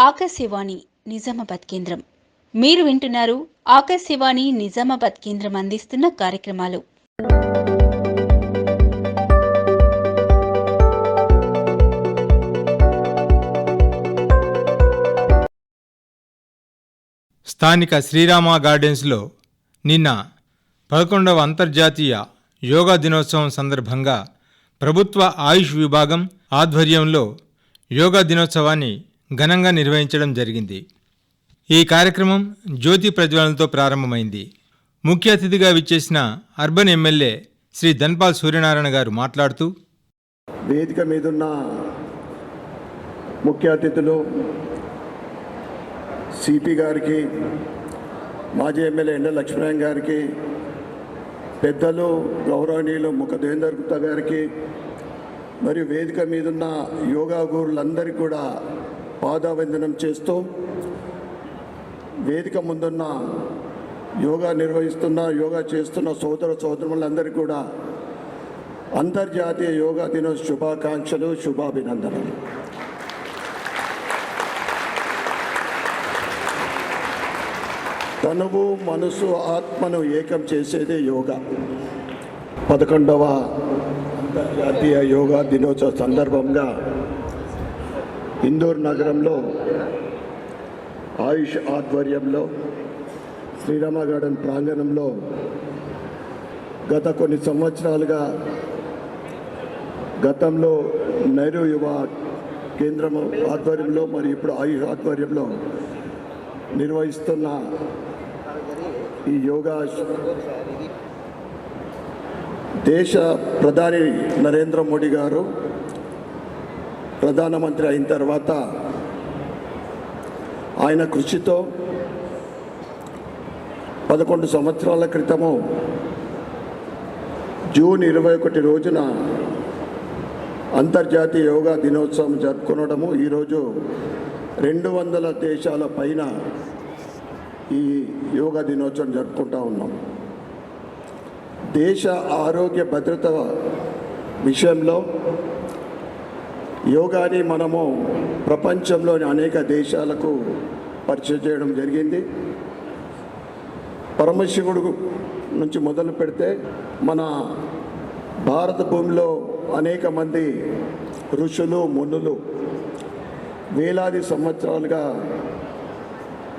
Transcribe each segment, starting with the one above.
ఆకాశవాణి నిజామాబాద్ కేంద్రం. మీరు వింటున్నారు ఆకాశవాణి నిజామాబాద్ కేంద్రం అందిస్తున్న కార్యక్రమాలు. స్థానిక శ్రీరామ గార్డెన్స్లో నిన్న పదకొండవ అంతర్జాతీయ యోగా దినోత్సవం సందర్భంగా ప్రభుత్వ ఆయుష్ విభాగం ఆధ్వర్యంలో యోగా దినోత్సవాన్ని ఘనంగా నిర్వహించడం జరిగింది. ఈ కార్యక్రమం జ్యోతి ప్రజ్వలనతో ప్రారంభమైంది. ముఖ్య అతిథిగా విచ్చేసిన అర్బన్ ఎమ్మెల్యే శ్రీ ధన్పాల్ సూర్యనారాయణ గారు మాట్లాడుతూ వేదిక మీదున్న ముఖ్య అతిథులు సిపి గారికి మాజీ ఎమ్మెల్యే ఎండ లక్ష్మీనారాయణ గారికి పెద్దలు గౌరవనీయులు ముఖదేందర్ గుప్తా గారికి మరియు వేదిక మీదున్న యోగా గురులందరికీ కూడా పాదావందనం చేస్తూ వేదిక ముందున్న యోగా నిర్వహిస్తున్న యోగా చేస్తున్న సోదర సోదరులందరికీ కూడా అంతర్జాతీయ యోగా దినోత్సవ శుభాకాంక్షలు శుభాభినందనలు. తనువు మనసు ఆత్మను ఏకం చేసేదే యోగా. పదకొండవ అంతర్జాతీయ యోగా దినోత్సవ సందర్భంగా ఇందూర్ నగరంలో ఆయుష్ ఆధ్వర్యంలో శ్రీరామ గార్డెన్ ప్రాంగణంలో గత కొన్ని సంవత్సరాలుగా గతంలో నెహ్రూ యువ కేంద్రం ఆధ్వర్యంలో మరియు ఇప్పుడు ఆయుష్ ఆధ్వర్యంలో నిర్వహిస్తున్న ఈ యోగా దేశ ప్రధాని నరేంద్ర మోడీ గారు ప్రధానమంత్రి అయిన తర్వాత ఆయన కృషితో పదకొండు సంవత్సరాల క్రితము జూన్ ఇరవై ఒకటి రోజున అంతర్జాతీయ యోగా దినోత్సవం జరుపుకోవడము ఈరోజు రెండు వందల దేశాల పైన ఈ యోగా దినోత్సవం జరుపుకుంటా ఉన్నాం. దేశ ఆరోగ్య భద్రత విషయంలో యోగాని మనము ప్రపంచంలోని అనేక దేశాలకు పరిచయం చేయడం జరిగింది. పరమశివుడు నుంచి మొదలు పెడితే మన భారత భూమిలో అనేక మంది ఋషులు మునులు వేలాది సంవత్సరాలుగా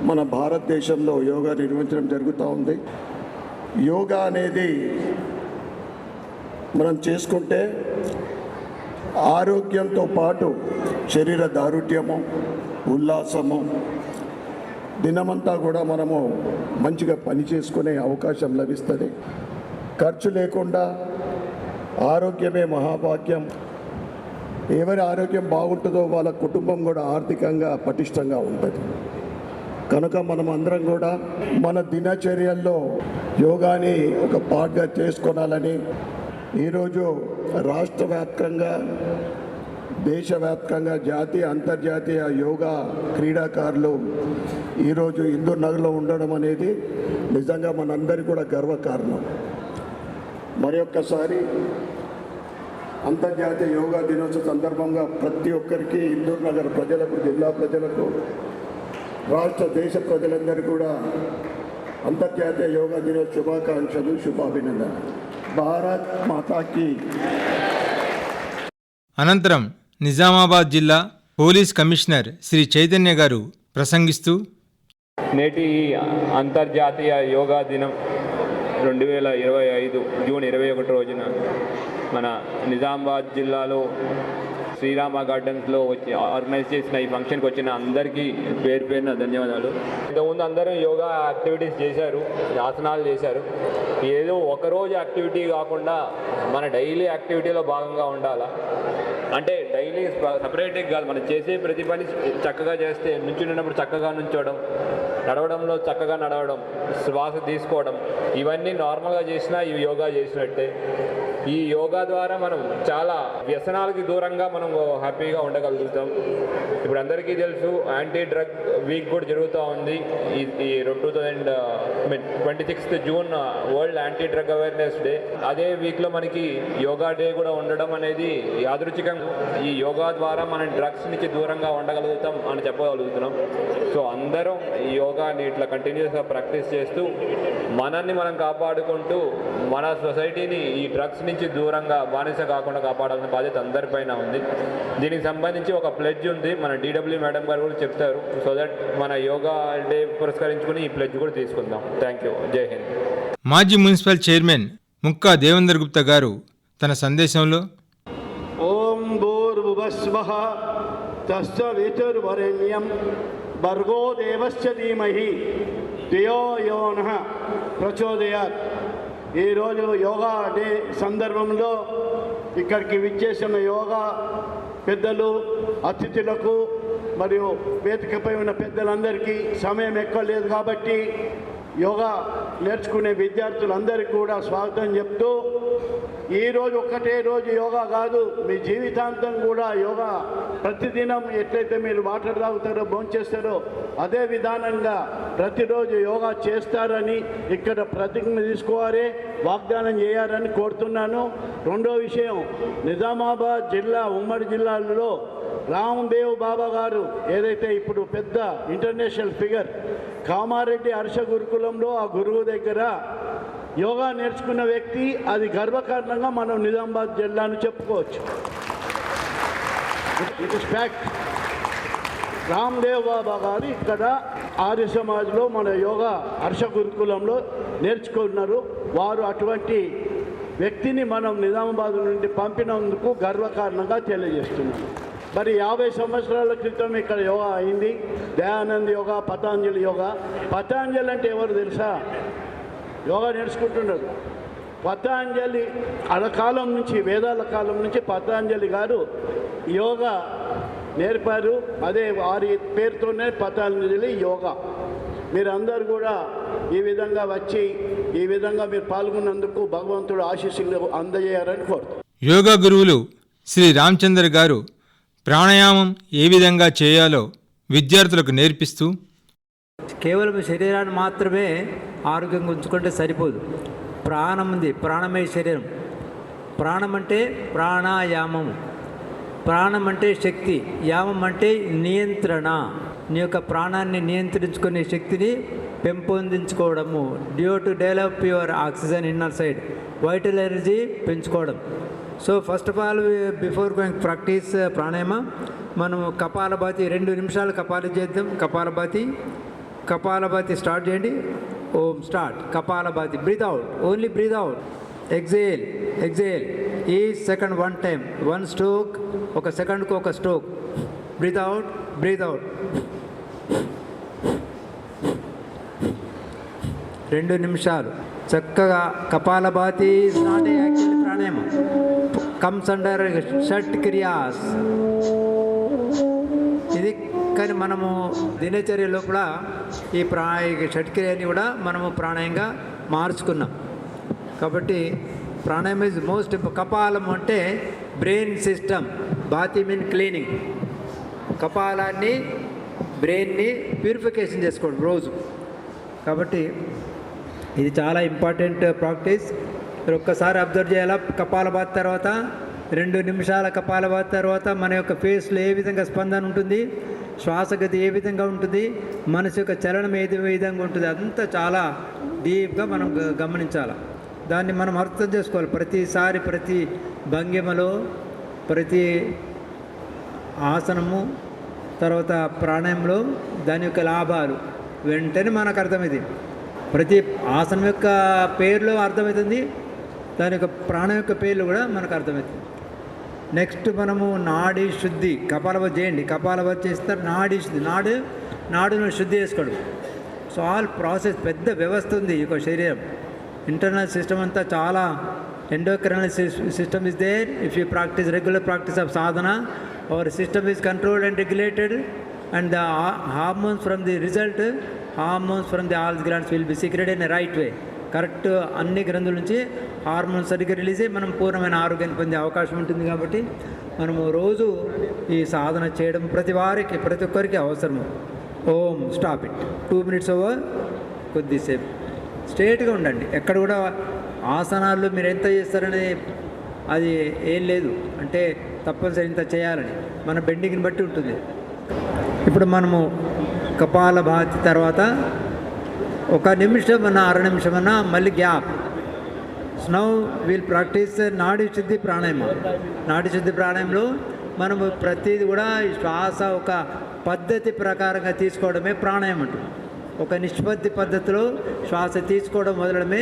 మన భారతదేశంలో యోగా నిర్వహించడం జరుగుతూ ఉంది. యోగా అనేది మనం చేసుకుంటే ఆరోగ్యంతో పాటు శరీర దారుఢ్యము ఉల్లాసము. దినమంతా కూడా మనము మంచిగా పని చేసుకునే అవకాశం లభిస్తుంది. ఖర్చు లేకుండా ఆరోగ్యమే మహాభాగ్యం. ఎవరి ఆరోగ్యం బాగుంటుందో వాళ్ళ కుటుంబం కూడా ఆర్థికంగా పటిష్టంగా ఉంటుంది. కనుక మనం అందరం కూడా మన దినచర్యల్లో యోగాని ఒక పార్ట్గా చేసుకోవాలని ఈరోజు రాష్ట్ర వ్యాప్తంగా దేశవ్యాప్తంగా జాతీయ అంతర్జాతీయ యోగా క్రీడాకారులు ఈరోజు ఇందూర్ నగర్లో ఉండడం అనేది నిజంగా మనందరికీ కూడా గర్వకారణం. మరి ఒక్కసారి అంతర్జాతీయ యోగా దినోత్సవ సందర్భంగా ప్రతి ఒక్కరికి ఇందూర్ నగర్ ప్రజలకు జిల్లా ప్రజలకు రాష్ట్ర దేశ ప్రజలందరూ కూడా అంతర్జాతీయ యోగా దినోత్సవ శుభాకాంక్షలు శుభాభినందనలు. భారత్ మాతాకి. అనంతరం నిజామాబాద్ జిల్లా పోలీస్ కమిషనర్ శ్రీ చైతన్య గారు ప్రసంగిస్తూ నేటి ఈ అంతర్జాతీయ యోగా దినం రెండు వేల ఇరవై ఐదు జూన్ ఇరవై ఒకటి రోజున మన నిజామాబాద్ జిల్లాలో శ్రీరామ గార్డెన్స్లో వచ్చి ఆర్గనైజ్ చేసిన ఈ ఫంక్షన్కి వచ్చిన అందరికీ పేరు పేరున ధన్యవాదాలు. ఇంతకుముందు అందరూ యోగా యాక్టివిటీస్ చేశారు ఆసనాలు చేశారు. ఏదో ఒకరోజు యాక్టివిటీ కాకుండా మన డైలీ యాక్టివిటీలో భాగంగా ఉండాలా? అంటే డైలీ సపరేట్గా కాదు మనం చేసే ప్రతి పని చక్కగా చేస్తే నుంచున్నప్పుడు చక్కగా నుంచోవడం నడవడంలో చక్కగా నడవడం శ్వాస తీసుకోవడం ఇవన్నీ నార్మల్గా చేసినా ఇవి యోగా చేసినట్టే. ఈ యోగా ద్వారా మనం చాలా వ్యసనాలకి దూరంగా మనం హ్యాపీగా ఉండగలుగుతాం. ఇప్పుడు అందరికీ తెలుసు యాంటీ డ్రగ్ వీక్ కూడా జరుగుతూ ఉంది. ఈ two thousand twenty sixth June world anti drug awareness day అదే వీక్లో మనకి యోగా డే కూడా ఉండడం అనేది యాదృచ్ఛికంగా ఈ యోగా ద్వారా మనం డ్రగ్స్ నుంచి దూరంగా ఉండగలుగుతాం అని చెప్పగలుగుతున్నాం. సో అందరం ఈ యోగాని ఇట్లా కంటిన్యూస్గా ప్రాక్టీస్ చేస్తూ మనల్ని మనం కాపాడుకుంటూ మన సొసైటీని ఈ డ్రగ్స్ నుంచి దూరంగా బానిస కాకుండా కాపాడాల్సిన బాధ్యత అందరిపైన ఉంది. దీనికి సంబంధించి ఒక ప్లెడ్జ్ ఉంది. మన డీడబ్ల్యూ మేడం గారు కూడా చెప్తారు. సో దట్ మన యోగా డే పురస్కరించుకుని ఈ ప్లెడ్జ్ కూడా తీసుకుందాం. థ్యాంక్ యూ జై హింద్ మాజీ మున్సిపల్ చైర్మన్ ముక్కా దేవేందర్ గుప్తా గారు తన సందేశంలో ఓం భూర్భువస్వః తస్య వితుర్వరేణ్యం భర్గో దేవశ్చ ధీమహి. దియో యోన ప్రచోదయాత్. ఈరోజు యోగా డే సందర్భంలో ఇక్కడికి విచ్చేసిన యోగా పెద్దలు అతిథులకు మరియు వేదికపై ఉన్న పెద్దలందరికీ సమయం ఎక్కువ లేదు కాబట్టి యోగా నేర్చుకునే విద్యార్థులందరికీ కూడా స్వాగతం చెప్తూ ఈరోజు ఒక్కటే రోజు యోగా కాదు మీ జీవితాంతం కూడా యోగా ప్రతిదినం ఎట్లయితే మీరు వాటర్ తాగుతారో భోంచేస్తారో అదే విధానంగా ప్రతిరోజు యోగా చేస్తారని ఇక్కడ ప్రతిజ్ఞ తీసుకోవారే వాగ్దానం చేయాలని కోరుతున్నాను. రెండో విషయం నిజామాబాద్ జిల్లా ఉమ్మడి జిల్లాలో రామ్దేవ్ బాబా గారు ఏదైతే ఇప్పుడు పెద్ద ఇంటర్నేషనల్ ఫిగర్ కామారెడ్డి హర్ష గురుకులంలో ఆ గురువు దగ్గర యోగా నేర్చుకున్న వ్యక్తి అది గర్వకారణంగా మనం నిజామాబాద్ జిల్లాను చెప్పుకోవచ్చు. It is fact Ramdev Baba garu ఇక్కడ ఆర్య సమాజ్లో మన యోగా హర్ష గురుకులంలో నేర్చుకున్నారు. వారు అటువంటి వ్యక్తిని మనం నిజామాబాద్ నుండి పంపినందుకు గర్వకారణంగా తెలియజేస్తున్నాం. మరి యాభై సంవత్సరాల క్రితం ఇక్కడ యోగా అయింది. దయానంద్ యోగా పతాంజలి యోగా. పతాంజలి అంటే ఎవరు తెలుసా? యోగా నేర్చుకుంటున్నారు. పతాంజలి అల కాలం నుంచి వేదాల కాలం నుంచి పతాంజలి గారు యోగా నేర్పారు. అదే వారి పేరుతోనే పతాంజలి యోగా. మీరందరూ కూడా ఈ విధంగా వచ్చి ఈ విధంగా మీరు పాల్గొన్నందుకు భగవంతుడు ఆశీస్సులు అందజేయాలని కోరుతారు యోగా గురువులు శ్రీ రామచందర్ గారు ప్రాణాయామం ఏ విధంగా చేయాలో విద్యార్థులకు నేర్పిస్తూ కేవలం శరీరాన్ని మాత్రమే ఆరోగ్యంగా ఉంచుకుంటే సరిపోదు. ప్రాణం ఉంది ప్రాణమే శరీరం. ప్రాణం అంటే ప్రాణాయామం. ప్రాణం అంటే శక్తి. యామం అంటే నియంత్రణ. నీ యొక్క ప్రాణాన్ని నియంత్రించుకునే శక్తిని పెంపొందించుకోవడము. Due to develop your oxygen inner side vital energy పెంచుకోవడం. So first of all before going practice pranayama మనము కపాలభాతి రెండు నిమిషాలు కపాలి చేద్దాం. కపాలభాతి కపాలభాతి స్టార్ట్ చేయండి. Om start kapalbhati breathe out only breathe out exhale exhale ఈ second one time one stroke ఒక సెకండ్కు ఒక stroke breathe out breathe out రెండు నిమిషాలు. చక్కగా కపాలభాతి స్టార్ట్ యాక్చువల్ ప్రాణాయామం కమ్స్ అండర్ షట్ క్రియాస్. ఇది కానీ మనము దినచర్యలో కూడా ఈ ప్రాణ ఈ షట్క్రియని కూడా మనము ప్రాణాయంగా మార్చుకున్నాం. కాబట్టి ప్రాణాయం ఇస్ మోస్ట్ కపాలం అంటే brain system bhati mean cleaning. కపాలాన్ని బ్రెయిన్ని ప్యూరిఫికేషన్ చేసుకోండి రోజు. కాబట్టి ఇది చాలా ఇంపార్టెంట్ ప్రాక్టీస్. మీరు ఒక్కసారి అబ్జర్వ్ చేయాలా? కపాలభాత్ తర్వాత రెండు నిమిషాల కపాలభాత్ తర్వాత మన యొక్క ఫేస్లో ఏ విధంగా స్పందన ఉంటుంది? శ్వాసగతి ఏ విధంగా ఉంటుంది? మనసు యొక్క చలనం ఏ విధంగా ఉంటుంది? అదంతా చాలా డీప్గా మనం గమనించాలి. దాన్ని మనం అర్థం చేసుకోవాలి. ప్రతిసారి ప్రతి భంగిమలో ప్రతి ఆసనము తర్వాత ప్రాణాయంలో దాని యొక్క లాభాలు వెంటనే మనకు అర్థమైంది ప్రతి ఆసనం యొక్క పేరులో అర్థమవుతుంది. దాని యొక్క ప్రాణం యొక్క పేర్లు కూడా మనకు అర్థమవుతుంది నెక్స్ట్ మనము నాడి శుద్ధి కపాలవ చేయండి. కపాలవ చేస్తే నాడి శుద్ధి. నాడు నాడును శుద్ధి చేసుకోవడం. సో ఆల్ ప్రాసెస్ పెద్ద వ్యవస్థ ఉంది ఈ యొక్క శరీరం. ఇంటర్నల్ సిస్టమ్ అంతా చాలా endocrinal system is there if you practice regular practice of sadhana our system is controlled and regulated and the hormones from the result hormones from the all glands will be secret in right way correct అన్ని గ్రంథుల నుంచి hormone సరిగ్గా release అయ్యి మనం పూర్ణమైన ఆరోగ్యాన్ని పొందే అవకాశం ఉంటుంది కాబట్టి మనము రోజు ఈ సాధన చేయడం ప్రతి వారికి ప్రతి ఒక్కరికి అవసరము. Om stop it. Two minutes over కొద్దిసేపు. స్ట్రేట్గా ఉండండి. ఎక్కడ కూడా ఆసనాల్లో మీరు ఎంత చేస్తారని అది ఏం లేదు. అంటే తప్పనిసరి ఇంత చేయాలని. మన బెండింగ్ని బట్టి ఉంటుంది. ఇప్పుడు మనము కపాల బాతి తర్వాత ఒక నిమిషం అర నిమిషమన్నా మళ్ళీ గ్యాప్. స్నౌ వీల్ ప్రాక్టీస్ నాడి శుద్ధి ప్రాణాయామం. నాడి శుద్ధి ప్రాణాయంలో మనము ప్రతిది కూడా ఈ శ్వాస ఒక పద్ధతి ప్రకారంగా తీసుకోవడమే ప్రాణాయామం అంటారు ఒక నిష్పత్తి పద్ధతిలో శ్వాస తీసుకోవడం మొదలడమే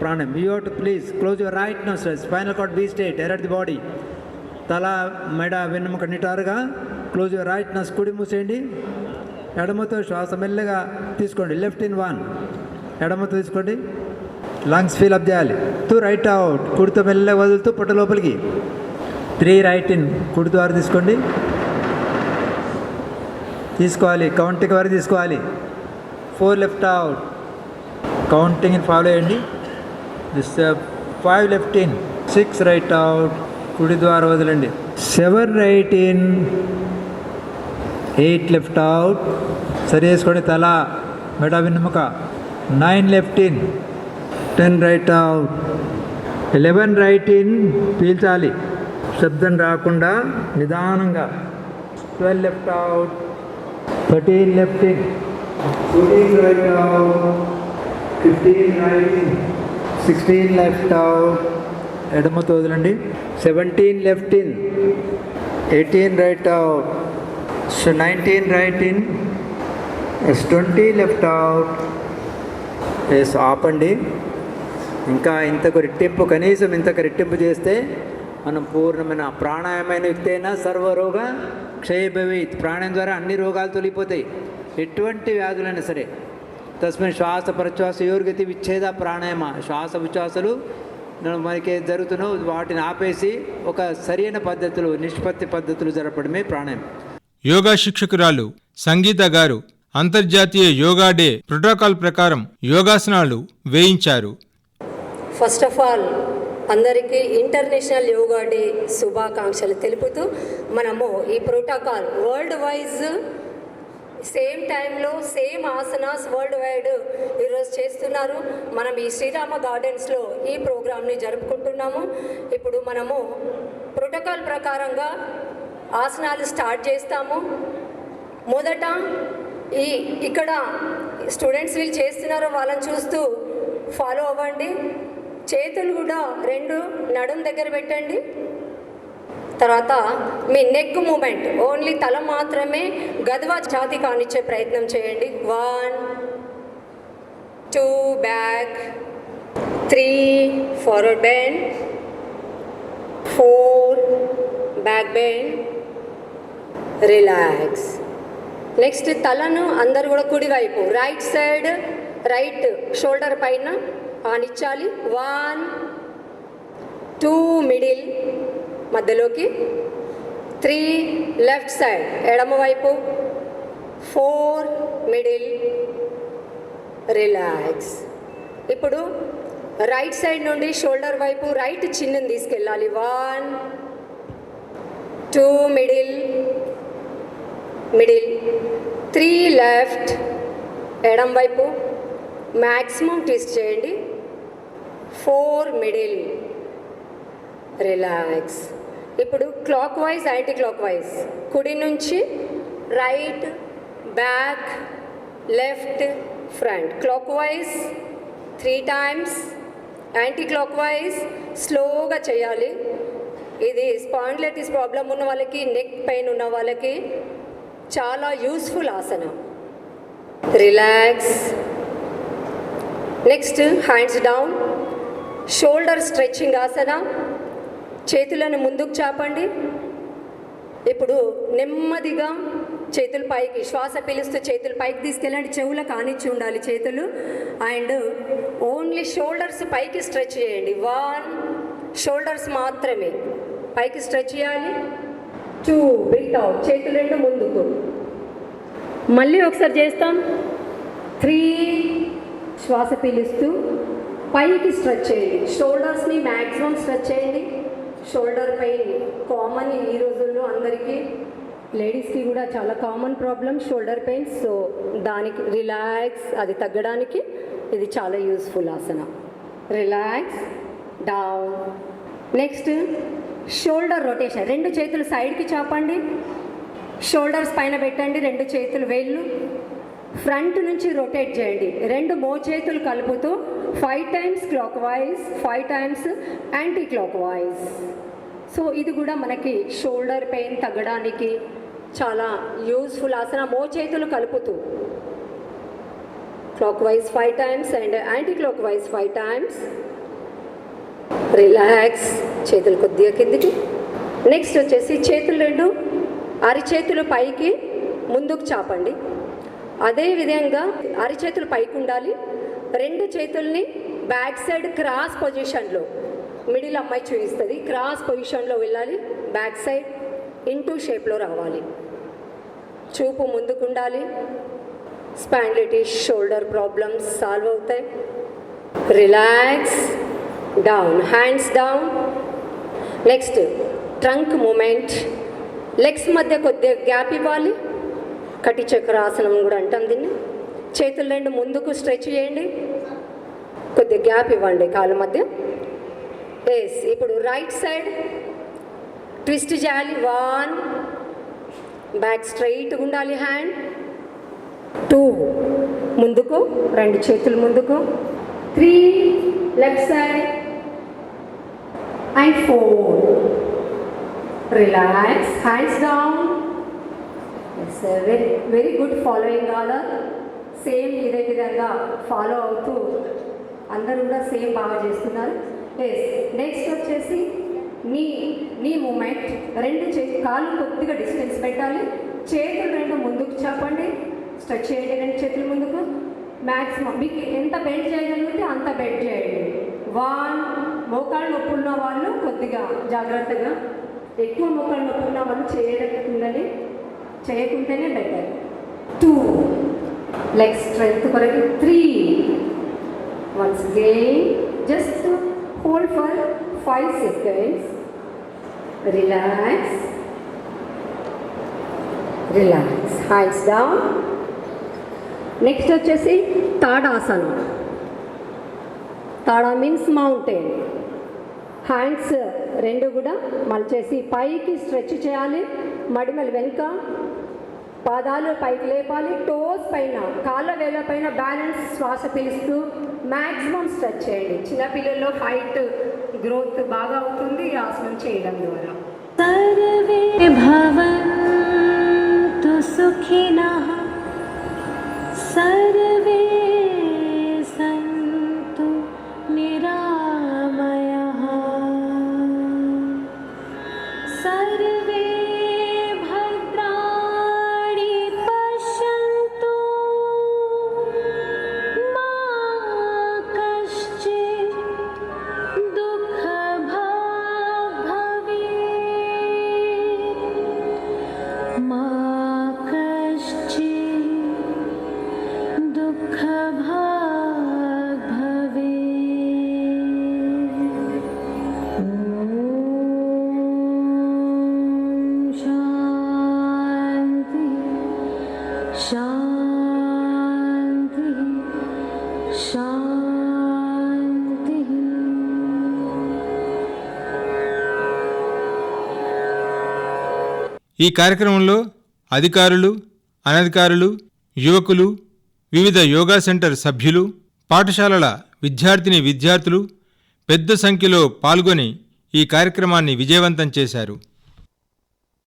ప్రాణాయం you to please close your right no spinal cord be state erect the body తల మెడ వెన్నెముక నిటారుగా. క్లోజ్ యువర్ రైట్ నస్ కుడి మూసేయండి. ఎడమతో శ్వాస మెల్లగా తీసుకోండి. లెఫ్ట్ ఇన్ వన్ ఎడమతో తీసుకోండి. లంగ్స్ ఫీల్ అప్ చేయాలి. టూ రైట్ అవుట్ కుడితో మెల్లగా వదులుతూ పొట్ట లోపలికి. త్రీ రైట్ ఇన్ కుడి ద్వారా తీసుకోండి. తీసుకోవాలి. కౌంటింగ్ వరకు తీసుకోవాలి. Four left out counting follow చేయండి. This five left in six right out కుడి ద్వారా వదలండి. Seven right in eight left out. సరి చేసుకోండి తల మెడ వెన్నుముక. Nine left in. Ten right out. Eleven right in. పీల్చాలి. శబ్దం రాకుండా నిదానంగా. Twelve left out. Thirteen left in. Fourteen right out. Fifteen right in. Sixteen left out. ఎడమతో వదలండి seventeen left in. Eighteen right out. So nineteen right in yes twenty left out yes ఆపండి. ఇంకా ఇంతకు రెట్టింపు కనీసం ఇంతకు రెట్టింపు చేస్తే మనం పూర్ణమైన ప్రాణాయామైన వ్యక్తి అయినా సర్వరోగ క్షయభవిత్ ప్రాణాయం ద్వారా అన్ని రోగాలు తొలిగిపోతాయి. ఎటువంటి వ్యాధులైనా సరే తస్మిన్ శ్వాస ప్రశ్వాస యోర్గతి విచ్ఛేద ప్రాణాయామ. శ్వాస విశ్వాసలు మనకి జరుగుతున్న వాటిని ఆపేసి ఒక సరైన పద్ధతులు నిష్పత్తి పద్ధతులు జరపడమే ప్రాణాయామం. యోగా శిక్షకురాలు సంగీత గారు అంతర్జాతీయ యోగా డే ప్రోటోకాల్ ప్రకారం యోగాసనాలు వేయించారు. ఫస్ట్ ఆఫ్ ఆల్ అందరికీ ఇంటర్నేషనల్ యోగా డే శుభాకాంక్షలు తెలుపుతూ మనము ఈ ప్రోటోకాల్ వరల్డ్ వైజ్ సేమ్ టైంలో సేమ్ ఆసనాస్ వరల్డ్ వైడ్ ఈరోజు చేస్తున్నారు. మనం ఈ శ్రీరామ గార్డెన్స్లో ఈ ప్రోగ్రామ్ని జరుపుకుంటున్నాము. ఇప్పుడు మనము ప్రోటోకాల్ ప్రకారంగా ఆసనాలు స్టార్ట్ చేస్తాము. మొదట ఈ ఇక్కడ స్టూడెంట్స్ వీళ్ళు చేస్తున్నారో వాళ్ళని చూస్తూ ఫాలో అవ్వండి. చేతులు కూడా రెండు నడుం దగ్గర పెట్టండి. తర్వాత మీ నెక్ మూమెంట్ ఓన్లీ తల మాత్రమే గద్వా ఛాతి కానిచ్చే ప్రయత్నం చేయండి. One two back three forward bend four back bend relax next తలను అందరు కూడా కుడివైపు రైట్ సైడ్ రైట్ షోల్డర్ పైన ఆనిచ్చాలి. వన్ టూ మిడిల్ మధ్యలోకి. త్రీ లెఫ్ట్ సైడ్ ఎడమ వైపు. ఫోర్ మిడిల్ రిలాక్స్ ఇప్పుడు రైట్ సైడ్ నుండి షోల్డర్ వైపు రైట్ చిన్నని తీసుకెళ్ళాలి. One two middle middle. Three left. ఎడం వైపు. మ్యాక్సిమం ట్విస్ట్ చేయండి. Four middle. రిలాక్స్. ఇప్పుడు clockwise anti clock wise. కుడి నుంచి right back left front. Clockwise three times. Anti clockwise స్లోగా చేయాలి. ఇది స్పాండ్లైటిస్ ప్రాబ్లం ఉన్న వాళ్ళకి నెక్ పెయిన్ ఉన్న వాళ్ళకి చాలా యూస్ఫుల్ ఆసనం. Relax next hands down shoulder stretching asana. చేతులను ముందుకు చాపండి. ఇప్పుడు నెమ్మదిగా చేతులు పైకి శ్వాస పిలుస్తూ చేతులు పైకి తీసుకెళ్ళండి. చెవుల కానిచ్చి ఉండాలి చేతులు. అండ్ ఓన్లీ షోల్డర్స్ పైకి స్ట్రెచ్ చేయండి. వన్ షోల్డర్స్ మాత్రమే. పైకి స్ట్రెచ్ చేయాలి. టూ బ్రీత్ అవుట్ చేతులు రెండు ముందుకు. మళ్ళీ ఒకసారి చేస్తాం. త్రీ శ్వాస పీలుస్తూ పైకి స్ట్రెచ్ చేయండి. షోల్డర్స్ని మ్యాక్సిమం స్ట్రెచ్ చేయండి. షోల్డర్ పెయిన్ కామన్ ఈ రోజుల్లో అందరికీ. లేడీస్కి కూడా చాలా common problem shoulder pain so దానికి రిలాక్స్ అది తగ్గడానికి ఇది చాలా useful asana. Relax down next shoulder rotation రెండు చేతులు సైడ్కి చాపండి. షోల్డర్స్ పైన పెట్టండి. రెండు చేతులు వేళ్ళు. ఫ్రంట్ నుంచి రొటేట్ చేయండి. రెండు మో చేతులు కలుపుతూ five times clockwise five times anti clockwise so ఇది కూడా మనకి షోల్డర్ పెయిన్ తగ్గడానికి చాలా యూస్ఫుల్ ఆసన మో చేతులు కలుపుతూ clockwise five times and anti clockwise five times relax చేతులు కొద్దిగా కిందికి. నెక్స్ట్ వచ్చేసి చేతులు రెండు. అరిచేతులు పైకి ముందుకు చాపండి. అదే విధంగా అరిచేతులు పైకి ఉండాలి. రెండు చేతుల్ని బ్యాక్ సైడ్ క్రాస్ పొజిషన్లో మిడిల్ అమ్మాయి చూపిస్తుంది. క్రాస్ పొజిషన్లో వెళ్ళాలి. బ్యాక్ సైడ్ ఇంటూ షేప్లో రావాలి. చూపు ముందుకు ఉండాలి. స్పాండిలిటీస్ షోల్డర్ ప్రాబ్లమ్స్ సాల్వ్ అవుతాయి. Relax down hands down next trunk movement legs మధ్య కొద్దిగా గ్యాప్ ఇవ్వాలి. కటి చక్రాసనం కూడా అంటాం దీన్ని. చేతులు రెండు ముందుకు స్ట్రెచ్ చేయండి. కొద్దిగా గ్యాప్ ఇవ్వండి కాలు మధ్య. ఎస్ ఇప్పుడు రైట్ సైడ్ ట్విస్ట్ చేయాలి. వన్ బ్యాక్ స్ట్రైట్గా ఉండాలి హ్యాండ్ టూ ముందుకు రెండు చేతులు ముందుకు. Three left side and four relax hands down very very good following order same ఇదే విధంగా ఫాలో అవుతూ అందరూ కూడా సేమ్ బాగా చేస్తున్నారు. ఎస్ నెక్స్ట్ వచ్చేసి నీ నీ మూమెంట్ రెండు చే కాళ్ళు కొద్దిగా డిస్టెన్స్ పెట్టాలి. చేతులు రెండు ముందుకు చెప్పండి స్ట్రెచ్ చేయండి రెండు చేతులు ముందుకు. మ్యాక్సిమం మీకు ఎంత బెండ్ చేయగలిగితే అంత బెండ్ చేయండి. వన్ మోకాళ్ళు నొప్పి ఉన్న వాళ్ళు కొద్దిగా జాగ్రత్తగా ఎక్కువ మోకాళ్ళు నొప్పి ఉన్న వాళ్ళు చేయకుండానే చేయకుంటేనే బెటర్ టూ లెగ్ స్ట్రెంత్ కొరకు three once again just hold for five seconds relax relax hands down next వచ్చేసి తాడాసనం తడ మీన్స్ మౌంటైన్ హ్యాండ్స్ రెండు కూడా మలచేసి పైకి స్ట్రెచ్ చేయాలి. మడిమలు వెనుక. పాదాలు పైకి లేపాలి. టోస్ పైన. కాళ్ళ వేల పైన బ్యాలెన్స్ శ్వాస పీలుస్తూ మ్యాక్సిమం స్ట్రెచ్ చేయండి. చిన్నపిల్లల్లో హైట్ గ్రోత్ బాగా అవుతుంది. ఆసనం చేయడం ద్వారా. సర్వే ఈ కార్యక్రమంలో అధికారులు అనధికారులు యువకులు వివిధ యోగా సెంటర్ సభ్యులు పాఠశాలల విద్యార్థిని విద్యార్థులు పెద్ద సంఖ్యలో పాల్గొని ఈ కార్యక్రమాన్ని విజయవంతం చేశారు.